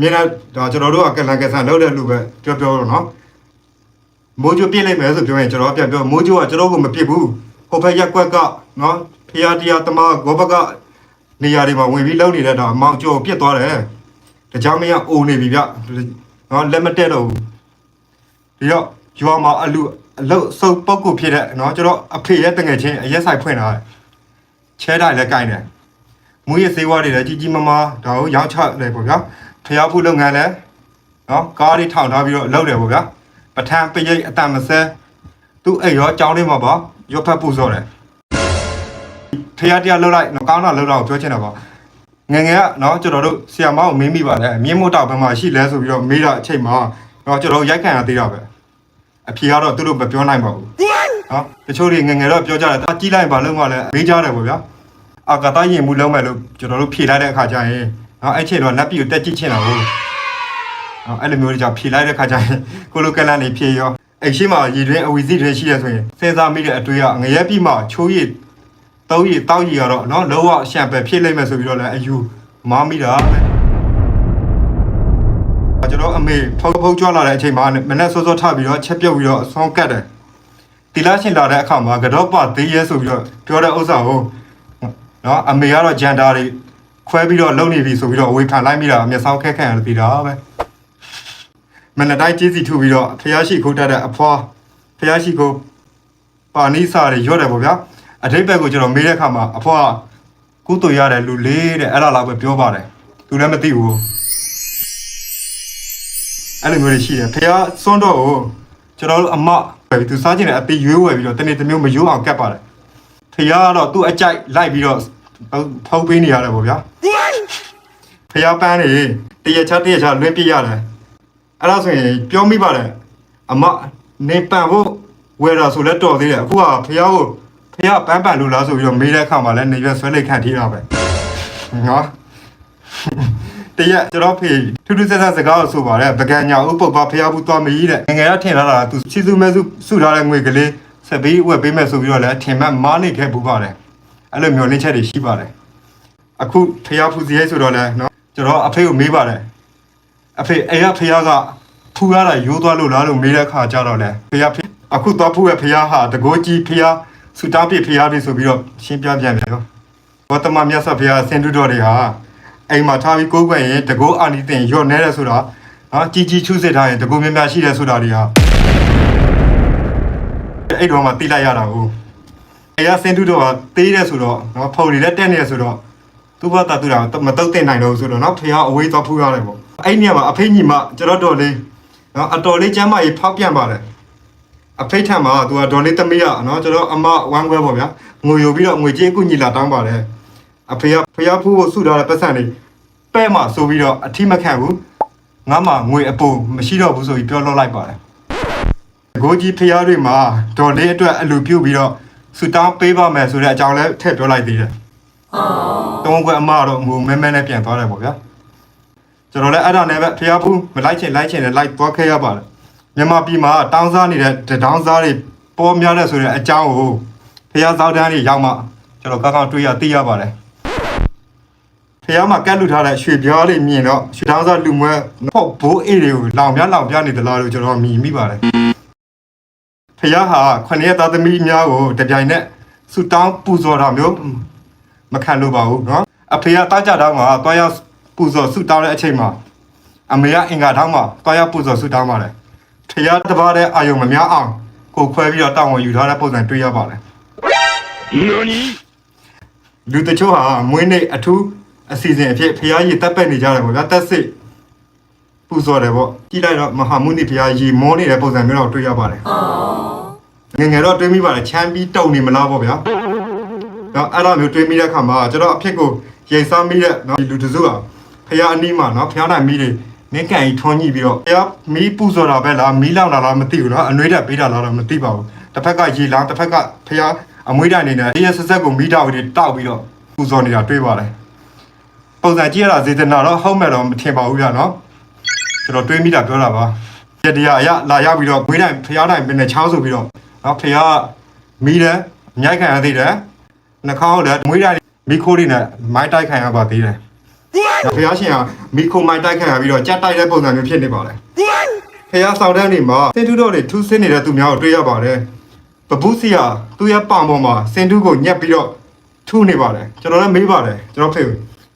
မြင်တော့ဒါကျွန်တော်တို့ကကလန်ကဆန်လုပ်တဲ့လူပဲပြောပြောတော့နော်မိုးချိုပြစ်လိုက်မယ်ဆိုပြောရင်ကျွန်တော်ပြန်ပြောမိုးချိုကကျွန်တော်ကိုမပြစ်ဘူးဟိုဘက်ရက်ကွက်ကနော်ဖျားတရားတမဂောဘကနေရာတွေမှာဝင်ပြီးလုံနေတဲ့တော့အမောင်ကျော်ပြစ်သွားတယ်တကြောင်မရအိုနေပြီဗျနော်လက်မတက်တော့ဘူးဒီတော့ရွာမှာအလူအလုတ်စုပ်ပုတ်ကိုဖြစ်တဲ့နော်ကျွန်တော်အဖေရဲ့တငယ်ချင်းအရက်ဆိုင်ဖွင့်လာတယ်ချဲတိုင်းလည်းကြိုင်တယ်မူရစေးဝါးတွေလည်းကြီးကြီးမားမားဒါကိုရောင်းချတယ်ပေါ့ဗျာ ဖျားဖူးလုပ်ငန်းလည်းနော်ကားတွေထောင်ထားပြီးတော့လုပ်တယ်ပေါ့ဗျာပထန်ပရိတ်အတန်မဆဲသူ့အိမ်ရောအကြောင်းလေးမှာပေါ့ရွတ်ဖက်ပူစော်တယ်ဖျားတရားလှုပ်လိုက်နော်ကောင်းတာလှုပ်တော့ပြောချင်တာပေါ့ငယ်ငယ်ကနော်ကျွန်တော်တို့ဆီယမောင်ကိုမေးမိပါတယ်မြင်းမို့တောက်ဘယ်မှာရှိလဲဆိုပြီးတော့မေးတာအချိန်မှာနော်ကျွန်တော်ရိုက်ခံရသေးတာပဲအဖြေကတော့သူတို့မပြောနိုင်ပါဘူးနော်တချို့တွေငယ်ငယ်တော့ပြောကြတယ်ဒါကြီးလိုက်ပါလုံးကလည်းမေးကြတယ်ပေါ့ဗျာအာကတာရင်မှုလုံးမယ်လို့ကျွန်တော်တို့ဖြေလိုက်တဲ့အခါကျရင် နော်အဲ့ချိန်တော့လက်ပြီးကိုတက်ကြည့်ချင်တာကိုနော်အဲ့လိုမျိုးတွေကြောင့်ဖြေလိုက်တဲ့အခါကျရင်ကိုလိုကလန်နေဖြေရောအဲ့ရှိမှရည်တွင်အဝီစီတွေရှိရဆိုရင်စဉ်းစားမိတဲ့အတွေ့အငရဲပြီးမှချိုးရည်တောက်ရည်တောက်ရည်ကတော့နော်လောကရှံပဲဖြစ်လိမ့်မယ်ဆိုပြီးတော့လည်းအယူမားမိတာပဲကျွန်တော်အမေဖုတ်ဖုတ်ကြွလာတဲ့အချိန်မှာမနဲ့စောစောထပြီးတော့ချက်ပြုတ်ပြီးတော့ဆောင်းကတ်တယ်တီလာရှင်လာတဲ့အခါမှာကတော့ပါသေးရဲဆိုပြီးတော့ပြောတဲ့ဥစ္စာကိုနော်အမေကတော့ဂျန်တာတွေ ခွဲပြီးတော့လုံနေပြီဆိုပြီးတော့အဝေးခံလိုက်မိတာအမျက်စောင်းခက်ခက်ရပြီးတာပဲမနက်တိုင်းကြီးစီထူပြီးတော့ဖျားရှိခိုးတတ်တဲ့အဖွားဖျားရှိခိုးပါဏိစာတွေရွတ်တယ်ပေါ့ဗျာအထိပ္ပယ်ကိုကျွန်တော်မေးတဲ့အခါမှာအဖွားကုတူရတယ်လူလေးတဲ့အဲ့ဒါလောက်ပဲပြောပါတယ်သူလည်းမသိဘူးအဲ့လိုမျိုးတွေရှိတယ်ဖျားစွန်းတော့ကိုကျွန်တော်တို့အမပဲသူစားကျင်တဲ့အသေးရွေးဝယ်ပြီးတော့တနေ့တစ်မျိုးမယိုးအောင်ကတ်ပါတယ်ဖះကတော့သူ့အကြိုက်လိုက်ပြီးတော့ ဖောက်ပေးနေရတယ်ပေါ့ဗျာဖះပန်းနေတရချတရချလွင့်ပြရတယ်အဲ့ဒါဆိုရင်ပြောမိပါတယ်အမနေပန်ဖို့ဝယ်တာဆိုလဲတော်သေးတယ်အခုကဖះကိုဖះပန်းပန်လို့လားဆိုပြီးတော့မေးတဲ့အခါမှာလဲနေရွက်ဆွဲလိုက်ခံထိတာပဲနော်တရက်ကျွန်တော်ဖေထူးထူးဆန်းဆန်းစကားကိုဆိုပါတယ်ပကံညာဥပုပ်ပါဖះဘူးသွားမကြီးတဲ့ငယ်ငယ်ကထင်လာတာသူစီစုမဲစုစုထားတဲ့ငွေကလေးဆက်ပြီးဝက်ပေးမယ်ဆိုပြီးတော့လည်းထင်မှတ်မားနေခဲ့ပူပါတယ် အဲ့လိုမျိုးလင်းချက်တွေရှိပါတယ်အခုဖះဖူစီရဲဆိုတော့လဲနော်ကျွန်တော်အဖေကိုမေးပါတယ်အဖေအဲ့ရဖះကဖူရတာရိုးသွားလို့လားလို့မေးတဲ့အခါကျတော့လဲဖះဖေအခုသွားဖူရဲ့ဖះဟာတကိုးကြီးဖះဆူတားပြဖះတွေဆိုပြီးတော့ရှင်းပြပြန်ပြန်ရောဘောတမမြတ်စွာဘုရားဆင်တုတော်တွေဟာအိမ်မှာထားပြီးကိုးကွယ်ရင်တကိုးအာနိသင်ရော့နေတယ်ဆိုတာနော်ကြီးကြီးချူးစစ်ထားရင်တကိုးများများရှိတယ်ဆိုတာတွေဟာအဲ့တော့မှတိလိုက်ရတာကိုအဲ ရစင်တူတော့တေးတယ်ဆိုတော့နော်ဖုန်တွေလည်းတက်နေရဆိုတော့သူ့ဘာတာသူတာမတုတ်တင်နိုင်တော့ဘူးဆိုတော့နော်ဖះအဝေးသွားဖူးရတယ်ပေါ့အဲ့နေရာမှာအဖေညီမကျွန်တော်တော်လေးနော်အတော်လေးကျမ်းမကြီးဖောက်ပြန်ပါတယ်အဖေထံမှာသူကဒေါ်လေးသမီးရနော်ကျွန်တော်အမဝမ်းခွဲပေါ့ဗျာငွေယူပြီးတော့ငွေချင်းကုညီလာတောင်းပါတယ်အဖေကဖះဖူးကိုစုထားတဲ့ပတ်စံလေးပဲ့မှဆိုပြီးတော့အထိမခံဘူးငါမှငွေအပူမရှိတော့ဘူးဆိုပြီးပြောလို့လိုက်ပါတယ်ကိုကြီးဖျားတွေမှာဒေါ်လေးအတွက်အလူပြုတ်ပြီးတော့ ဆူတောင်းပေးပါမယ်ဆိုတဲ့အကြောင်းလည်းထည့်ပြောလိုက်သေးတယ်။တုံးခွဲအမတော့ငိုမဲမဲနဲ့ပြန်သွားတယ်ပေါ့ဗျာ။ကျွန်တော်လည်းအဲ့ဒါနဲ့ပဲဖျားဖူးမလိုက်ချင်လိုက်ချင်နဲ့လိုက်သွားခဲ့ရပါတယ်။မြန်မာပြည်မှာတောင်းစားနေတဲ့တောင်းစားတွေပေါ်များတဲ့ဆိုတဲ့အကြောင်းကိုဖျားသောက်တန်းတွေရောက်မှကျွန်တော်ကောက်ကောက်တွေးရသိရပါတယ်။ဖျားမှာကတ်လူထားတဲ့ရွှေပြားတွေမြင်တော့ရွှေတောင်းစားလူမွဲပေါ့ဘိုးအေးတွေကိုလောင်ပြလောင်ပြနေသလားလို့ကျွန်တော်မြင်မိပါတယ်။ ဖះဟာခொနည်းသားသမီးများကိုတပြိုင်နက်ဆူတောင်းပူဇော်တာမျိုးမခံလို့ပါဘူးเนาะအဖေကတောက်ကြတောင်းမှာတွားရပူဇော်ဆူတောင်းတဲ့အချိန်မှာအမေကအင်္ဂါတောင်းမှာတွားရပူဇော်ဆူတောင်းပါတယ်ဖះတပါးတဲ့အာယုံမများအောင်ကိုခွဲပြီးတော့တောင်းဝင်ယူထားတဲ့ပုံစံတွေ့ရပါတယ်လူတချို့ဟာမွေးနေ့အထူးအစီအစဉ်အဖြစ်ဖះရေတက်ပက်နေကြတယ်ပေါ့ဗျာတက်စစ်ပူဇော်တယ်ပေါ့ကြည့်လိုက်တော့မဟာမုနိဖះရေမောနေတဲ့ပုံစံမျိုးတော့တွေ့ရပါတယ် ငယ်ငယ်တော့တွေးမိပါတယ်ချမ်းပြီးတုံနေမလားပေါ့ဗျာ။နော်အဲ့လိုမျိုးတွေးမိတဲ့အခါမှာကျွန်တော်အဖြစ်ကိုရိတ်စားမိတဲ့နော်ဒီလူတစုကဖះအနီးမှာနော်ဖះနိုင်မီးတွေနင်းကန်ကြီးထွန်းညှိပြီးတော့ဖះမီးပူဇော်တာပဲလားမီးလောင်တာလားမသိဘူးနော်အနှွေးတက်ပေးတာလားတော့မသိပါဘူး။တစ်ဖက်ကရေလောင်တစ်ဖက်ကဖះအမွေးတိုင်နေနဲ့တရဆက်ဆက်ကိုမီးတောက်ပြီးတောက်ပြီးတော့ပူဇော်နေတာတွေ့ပါတယ်။ပုံစံကြည့်ရတာဇေတနာတော့ဟုတ်မဲ့တော့မထင်ပါဘူးဗျာနော်။ကျွန်တော်တွေးမိတာပြောတာပါ။ရတရားအရလာရောက်ပြီးတော့မွေးတိုင်ဖះတိုင်ပင်နဲ့ချောင်းဆိုပြီးတော့ နော်ဖေကမီးတယ်အမြိုက်ခံရသေးတယ်နှာခေါင်းလည်းမွေးတိုင်းမီးခိုးတွေနဲ့မိုင်းတိုက်ခံရပါသေးတယ်ဖះရှင်ကမီခိုမိုင်တိုက်ခံရပြီးတော့ကြက်တိုက်တဲ့ပုံစံမျိုးဖြစ်နေပါလေဖះဆောင်တန်းနေမှာစင်တူတော်တွေထူးဆင်းနေတဲ့သူများကိုတွေ့ရပါတယ်ပပုစီယာသူ့ရဲ့ပောင်ပေါ်မှာစင်တူကိုညက်ပြီးတော့ထူးနေပါတယ်ကျွန်တော်လည်းမေးပါတယ်ကျွန်တော်ဖေ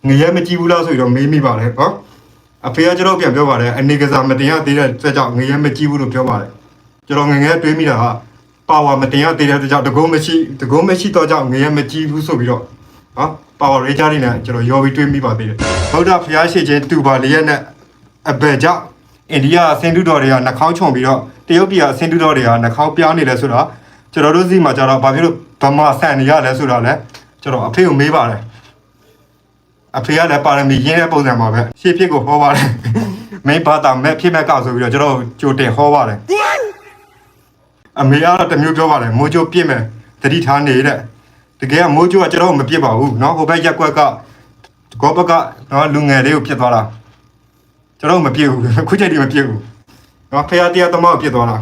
ငရဲမကြည့်ဘူးလားဆိုပြီးတော့မေးမိပါတယ်ဟောအဖေကကျွန်တော်ပြန်ပြောပါတယ်အနေကစားမတင်ရသေးတဲ့အတွက်ကြောင့်ငရဲမကြည့်ဘူးလို့ပြောပါတယ်ကျွန်တော်ငငယ်တွေးမိတာက ပါဝါမတင်ရသေးတဲ့အတွက်ကြောင့်တကုံးမရှိတကုံးမရှိတော့ကြောင့်ငရဲမကြည့်ဘူးဆိုပြီးတော့နော်ပါဝါရေးကြနေနဲ့ကျွန်တော်ရောပြီးတွေးမိပါသေးတယ်ဗုဒ္ဓဖျားရှိခြင်းတူပါလျက်နဲ့အဘယ်ကြောင့်အိန္ဒိယအစင်တူတော်တွေကနှာခေါင်းခြုံပြီးတော့တရုတ်ပြည်အစင်တူတော်တွေကနှာခေါင်းပြားနေလဲဆိုတော့ကျွန်တော်တို့စီမှာကျတော့ဘာဖြစ်လို့ဗမာဆန်နေရလဲဆိုတော့လဲကျွန်တော်အဖေကိုမေးပါတယ်အဖေကလည်းပါရမီရင်းတဲ့ပုံစံမှာပဲရှေ့ဖြစ်ကိုဟောပါတယ်မင်းဘာသာမဲ့ဖြစ်မဲ့ကောက်ဆိုပြီးတော့ကျွန်တော်ကြိုတင်ဟောပါတယ် အမေကတော့တစ်မျိုးပြောပါတယ်မိုးချိုပြစ်မယ်တတိထားနေတဲ့ တကယ်ကမိုးချိုးကကျွန်တော်မပြစ်ပါဘူးเนาะဟိုဘက်ရက်ကွက်ကကောဘက်ကเนาะလူငယ်လေးကိုပြစ်သွားတာကျွန်တော်မပြစ်ဘူးခုချိန်ထိမပြစ်ဘူးเนาะဖရာတရားသမားကိုပြစ်သွားတာ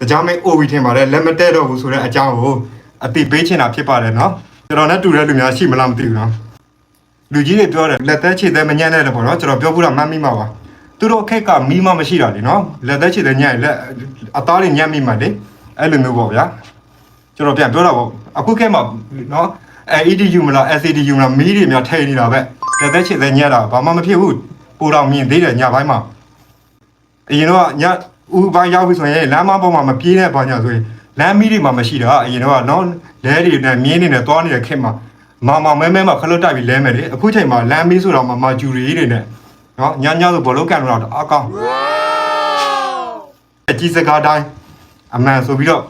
တကြားမဲအိုဝီထင်ပါတယ်လက်မတဲတော့ဘူးဆိုတဲ့အကြောင်းကိုအတိပေးချင်တာဖြစ်ပါတယ်เนาะကျွန်တော်နဲ့တူတဲ့လူများရှိမလားမသိဘူးเนาะလူကြီးတွေပြောတယ်လက်သက်ခြေသက်မညံ့တဲ့တယ်ပေါ့เนาะကျွန်တော်ပြောဘူးတာမှတ်မိမှာပါသူတို့အခက်ကမီးမမရှိတာလေเนาะလက်သက်ခြေသက်ညံ့ရင်လက်အသားတွေညံ့မိမှလေ အဲ့လိုမျိုးပေါ့ဗျာကျွန်တော်ပြန်ပြောတာပေါ့အခုခဲမှာနော်အဲ EDU မလား SADU မလားမီးတွေများထည့်နေတာပဲတက်သက်ချစ်သက်ညက်တာဘာမှမဖြစ်ဘူးပိုတော်မြင်သေးတယ်ညပိုင်းမှာအရင်တော့ညဥပိုင်းရောက်ပြီဆိုရင်လမ်းမပေါ်မှာမပြေးတဲ့ဘာညာဆိုရင်လမ်းမီးတွေမှာမရှိတာအရင်တော့နော်လဲတွေနဲ့မြင်းတွေနဲ့တွားနေတဲ့ခက်မှာမာမာမဲမဲမှာခလုတ်တိုက်ပြီးလဲမယ်လေအခုချိန်မှာလမ်းမီးဆိုတော့မှမာဂျူရီတွေနဲ့နော်ညညဆိုဘောလုံးကန်တော့အကောင်းအကြီးစကားတိုင်း အမှန်ဆိုပြီးတော့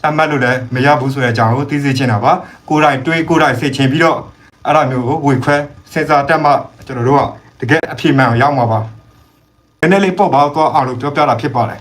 သတ်မှတ်လို့လည်းမရဘူးဆိုတဲ့အကြောင်းကိုသိစေချင်တာပါကိုယ်တိုင်တွေးကိုယ်တိုင်စိတ်ချင်ပြီးတော့အဲ့လိုမျိုးကိုဝေခွဲစဉ်းစားတတ်မှကျွန်တော်တို့ကတကယ်အဖြစ်မှန်ကိုရောက်မှာပါနည်းနည်းလေးပေါ့ပါတော့အောင်လို့ပြောပြတာဖြစ်ပါတယ်